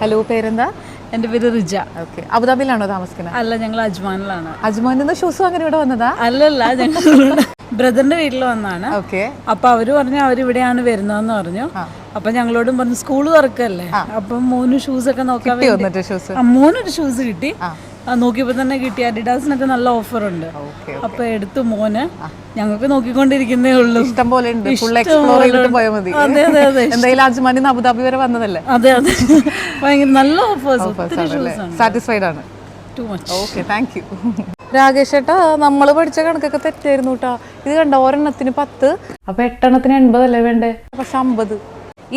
Hello പേരെന്താ? എന്റെ പേര് റിജ. ഓക്കെ. അബുദാബിയിലാണോ താമസിക്കുന്നത്? അല്ല ഞങ്ങൾ അജ്മാനിലാണ്. അജ്മാനിൽ നിന്ന് ഷൂസ് അങ്ങനെ ഇവിടെ വന്നതാ? അല്ലല്ല ഞങ്ങൾ ബ്രദറിന്റെ വീട്ടിൽ വന്നാണ്. ഓക്കെ. അപ്പൊ അവർ പറഞ്ഞു അവരിവിടെയാണ് വരുന്നതെന്ന് പറഞ്ഞു. അപ്പൊ ഞങ്ങളോടും പറഞ്ഞു സ്കൂൾ തുറക്കല്ലേ? അപ്പൊ മൂന്ന് ഷൂസ് ഒക്കെ നോക്കാൻ മൂന്നൊരു ഷൂസ് കിട്ടി. ആ, നോക്കിയപ്പോ തന്നെ കിട്ടി. അഡിഡാസിനൊക്കെ നല്ല ഓഫർ ഉണ്ട് ഓക്കെ അപ്പൊ എടുത്തു മോന്. ഞങ്ങൾക്ക് നോക്കിക്കൊണ്ടിരിക്കുന്നേ ഉള്ളൂ. ഇഷ്ടം പോലെ ഉണ്ട്. ഫുൾ എക്സ്പ്ലോർ ചെയ്തിട്ട്. പോയാൽ മതി. അതെ അതെ അതെ. എന്തായാലും അജ്മാനിൽ നിന്ന് അബുദാബി വരെ വന്നതല്ലേ? അതെ അതെ. ഭയങ്കര നല്ല ഓഫേഴ്സ് ഒത്തിരി ഷൂസ് ആണ് സാറ്റിസ്ഫൈഡ് ആണ്. Too much okay thank you Rakesh ഏട്ടാ നമ്മൾ പഠിച്ച കണക്കൊക്കെ തെറ്റായിരുന്നു കേട്ടോ ഇത് കണ്ട ഒരെണ്ണത്തിന് പത്ത് അപ്പൊ എട്ടെണ്ണത്തിന് എൺപതല്ലേ വേണ്ടേ? പക്ഷെ അമ്പത്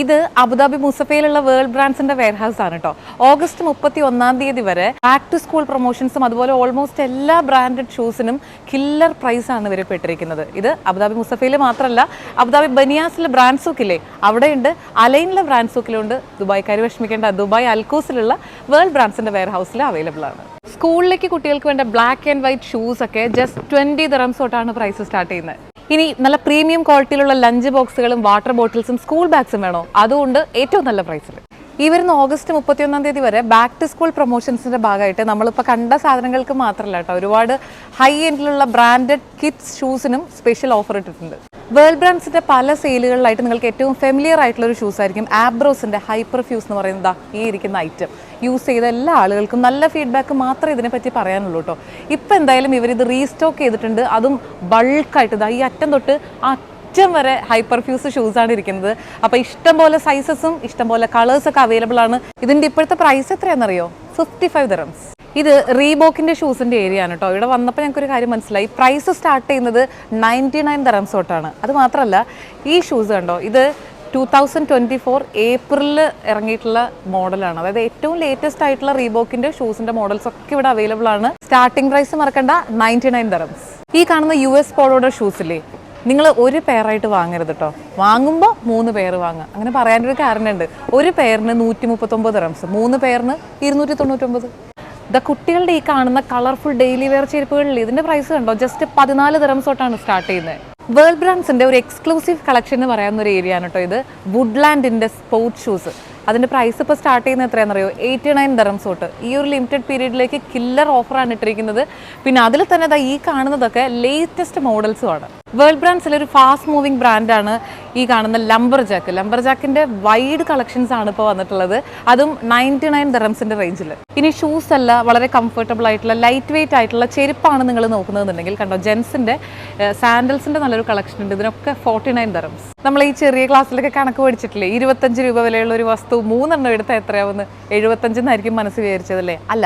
ഇത് അബുദാബി മുസഫയിലുള്ള വേൾഡ് ബ്രാൻഡ്സിന്റെ വെയർഹൗസ് ആണ് കേട്ടോ ഓഗസ്റ്റ് മുപ്പത്തി ഒന്നാം തീയതി വരെ ബാക്ക് ടു സ്കൂൾ പ്രൊമോഷൻസും അതുപോലെ ഓൾമോസ്റ്റ് എല്ലാ ബ്രാൻഡഡ് ഷൂസിനും കില്ലർ പ്രൈസ് ആണ് ഇവർ പെട്ടിരിക്കുന്നത്. ഇത് അബുദാബി മുസഫയിൽ മാത്രമല്ല അബുദാബി ബനിയാസിലെ ബ്രാൻഡ് സൂക്കില്ലേ അവിടെയുണ്ട് അലൈനിലെ ബ്രാൻഡ് സൂക്കിലുണ്ട് ദുബായ്ക്കാർ വിഷമിക്കേണ്ട ദുബായ് അൽക്കൂസിലുള്ള വേൾഡ് ബ്രാൻഡ്സിന്റെ വെയർഹൗസിൽ അവൈലബിൾ ആണ്. സ്കൂളിലേക്ക് കുട്ടികൾക്ക് വേണ്ട ബ്ലാക്ക് ആൻഡ് വൈറ്റ് ഷൂസ് ഒക്കെ ജസ്റ്റ് ട്വന്റി ദിറംസ് തൊട്ടാണ് പ്രൈസ് സ്റ്റാർട്ട് ചെയ്യുന്നത്. ഇനി നല്ല പ്രീമിയം ക്വാളിറ്റിയിലുള്ള ലഞ്ച് ബോക്സുകളും വാട്ടർ ബോട്ടിൽസും സ്കൂൾ ബാഗ്സും വേണോ? അതുകൊണ്ട് ഏറ്റവും നല്ല പ്രൈസിൽ ഈ വരുന്ന ഓഗസ്റ്റ് മുപ്പത്തിയൊന്നാം തീയതി വരെ ബാക്ക് ടു സ്കൂൾ പ്രൊമോഷൻസിന്റെ ഭാഗമായിട്ട് നമ്മളിപ്പോൾ കണ്ട സാധനങ്ങൾക്ക് മാത്രമല്ല കേട്ടോ. ഒരുപാട് ഹൈ എൻഡിലുള്ള ബ്രാൻഡഡ് കിഡ്സ് ഷൂസിനും സ്പെഷ്യൽ ഓഫർ ഇട്ടിട്ടുണ്ട്. വേൾഡ് ബ്രാൻഡ്സിന്റെ പല സെയിലുകളിലായിട്ട് നിങ്ങൾക്ക് ഏറ്റവും ഫെമിലിയർ ആയിട്ടുള്ള ഒരു ഷൂസ് ആയിരിക്കും ആബ്രോസിന്റെ ഹൈപ്പർ ഫ്യൂസ് എന്ന് പറയുന്നത് ഈ ഇരിക്കുന്ന ഐറ്റം യൂസ് ചെയ്ത എല്ലാ ആളുകൾക്കും നല്ല ഫീഡ്ബാക്ക് മാത്രമേ ഇതിനെപ്പറ്റി പറയാനുള്ളൂ കേട്ടോ ഇപ്പം എന്തായാലും ഇവർ ഇത് റീസ്റ്റോക്ക് ചെയ്തിട്ടുണ്ട്. അതും ബൾക്കായിട്ട് ഇതാ ഈ അറ്റം തൊട്ട് ആ അറ്റം വരെ ഹൈപ്പർ ഫ്യൂസ് ഷൂസ് ആണ് ഇരിക്കുന്നത്. അപ്പോൾ ഇഷ്ടംപോലെ സൈസസും ഇഷ്ടംപോലെ കളേഴ്സൊക്കെ അവൈലബിൾ ആണ്. ഇതിന്റെ ഇപ്പോഴത്തെ പ്രൈസ് എത്രയാണെന്നറിയോ? ഫിഫ്റ്റി ഫൈവ് ദറംസ് ഇത് റീബോക്കിന്റെ ഷൂസിന്റെ ഏരിയ ആണ് കേട്ടോ ഇവിടെ വന്നപ്പോൾ ഞങ്ങൾക്ക് ഒരു കാര്യം മനസ്സിലായി. പ്രൈസ് സ്റ്റാർട്ട് ചെയ്യുന്നത് നയന്റി നയൻ ദറംസ് തൊട്ടാണ്. അത് മാത്രമല്ല ഈ ഷൂസ് കണ്ടോ ഇത് ടു തൗസൻഡ് ട്വന്റി ഫോർ ഏപ്രിലിൽ ഇറങ്ങിയിട്ടുള്ള മോഡലാണ് അതായത് ഏറ്റവും ലേറ്റസ്റ്റ് ആയിട്ടുള്ള റീബോക്കിന്റെ ഷൂസിന്റെ മോഡൽസ് ഒക്കെ ഇവിടെ അവൈലബിൾ ആണ്. സ്റ്റാർട്ടിംഗ് പ്രൈസ് മറക്കണ്ട നയന്റി നയൻ ദറംസ് ഈ കാണുന്ന യു എസ് പോളോയുടെ ഷൂസില്ലേ നിങ്ങൾ ഒരു പെയറായിട്ട് വാങ്ങരുത് കേട്ടോ വാങ്ങുമ്പോൾ മൂന്ന് പെയർ വാങ്ങുക. അങ്ങനെ പറയാനൊരു കാരണമുണ്ട്. ഒരു പെയറിന് നൂറ്റി മുപ്പത്തൊമ്പത് റംസ് മൂന്ന് പെയറിന് ഇരുന്നൂറ്റി തൊണ്ണൂറ്റൊമ്പത് ദ കുട്ടികളുടെ ഈ കാണുന്ന കളർഫുൾ ഡെയിലി വെയർ ചെരുപ്പുകളിൽ ഇതിന്റെ പ്രൈസ് കണ്ടോ? ജസ്റ്റ് പതിനാല് തരം തൊട്ടാണ് സ്റ്റാർട്ട് ചെയ്യുന്നത്. വേൾഡ് ബ്രാൻഡ്സിന്റെ ഒരു എക്സ്ക്ലൂസീവ് കളക്ഷൻ എന്ന് പറയാവുന്ന ഒരു ഏരിയ ആണ് കേട്ടോ ഇത്. വുഡ്ലാൻഡിന്റെ സ്പോർട്സ് ഷൂസ്. അതിന്റെ പ്രൈസ് ഇപ്പോൾ സ്റ്റാർട്ട് ചെയ്യുന്നത് എത്രയാണെന്നറിയോ? എയ്റ്റി നയൻ ദറംസ് തൊട്ട് ഈ ഒരു ലിമിറ്റഡ് പീരീഡിലേക്ക് കില്ലർ ഓഫറാണ് ഇട്ടിരിക്കുന്നത്. പിന്നെ അതിൽ തന്നെ അതാ ഈ കാണുന്നതൊക്കെ ലേറ്റസ്റ്റ് മോഡൽസും ആണ്. വേൾഡ് ബ്രാൻഡ്സിലെ ഒരു ഫാസ്റ്റ് മൂവിങ് ബ്രാൻഡാണ് ഈ കാണുന്ന ലംബർ ജാക്ക് ലംബർ ജാക്കിന്റെ വൈഡ് കളക്ഷൻസ് ആണ് ഇപ്പോൾ വന്നിട്ടുള്ളത്. അതും നയന്റി നയൻ ദറംസിന്റെ റേഞ്ചിൽ ഇനി ഷൂസ് അല്ല വളരെ കംഫർട്ടബിൾ ആയിട്ടുള്ള ലൈറ്റ് വെയിറ്റ് ആയിട്ടുള്ള ചെരുപ്പാണ് നിങ്ങൾ നോക്കുന്നതെന്നുണ്ടെങ്കിൽ കണ്ടോ ജെൻസിന്റെ സാൻഡൽസിന്റെ നല്ലൊരു കളക്ഷൻ ഉണ്ട്. ഇതിനൊക്കെ ഫോർട്ടി നയൻ ദറംസ് നമ്മൾ ഈ ചെറിയ ക്ലാസ്സിലൊക്കെ കണക്ക് പഠിച്ചിട്ടില്ലേ? ഇരുപത്തഞ്ച് രൂപ വിലയുള്ള ഒരു വസ്തു മൂന്നെണ്ണം എടുത്താൽ എത്രയാവുമെന്ന്? എഴുപത്തഞ്ചെന്നായിരിക്കും മനസ്സ് വിചാരിച്ചതല്ലേ അല്ല?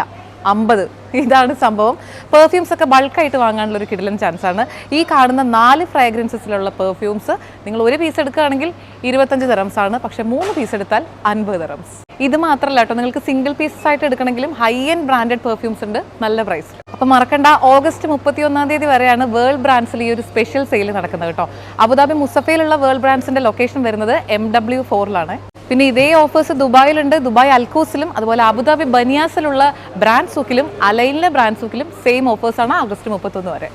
അമ്പത്. ഇതാണ് സംഭവം. പെർഫ്യൂംസ് ഒക്കെ ബൾക്കായിട്ട് വാങ്ങാനുള്ള ഒരു കിടിലൻ ചാൻസ് ആണ്. ഈ കാണുന്ന നാല് ഫ്രാഗ്രൻസസിലുള്ള പെർഫ്യൂംസ് നിങ്ങൾ ഒരു പീസ് എടുക്കുകയാണെങ്കിൽ ഇരുപത്തഞ്ച് തെറംസ് ആണ്. പക്ഷെ മൂന്ന് പീസ് എടുത്താൽ അൻപത് തെറംസ് ഇത് മാത്രമല്ല കേട്ടോ നിങ്ങൾക്ക് സിംഗിൾ പീസസ് ആയിട്ട് എടുക്കണമെങ്കിലും ഹൈ എൻഡ് ബ്രാൻഡഡ് പെർഫ്യൂംസ് ഉണ്ട് നല്ല പ്രൈസ് അപ്പോൾ മറക്കണ്ട ഓഗസ്റ്റ് മുപ്പത്തി ഒന്നാം തീയതി വരെയാണ് വേൾഡ് ബ്രാൻഡ്സിൽ ഈ ഒരു സ്പെഷ്യൽ സെയിൽ നടക്കുന്നത് കേട്ടോ. അബുദാബി മുസഫയിലുള്ള വേൾഡ് ബ്രാൻഡ്സിന്റെ ലൊക്കേഷൻ വരുന്നത് എം ഡബ്ല്യു ഫോറിലാണ് പിന്നെ ഇതേ ഓഫേഴ്സ് ദുബായിലുണ്ട് ദുബായ് അൽക്കൂസിലും അതുപോലെ അബുദാബി ബനിയാസിലുള്ള ബ്രാൻഡ് സൂക്കിലും അലൈനിലെ ബ്രാൻഡ് സൂക്കിലും സെയിം ഓഫേഴ്സാണ് ആഗസ്റ്റ് മുപ്പത്തൊന്ന് വരെ.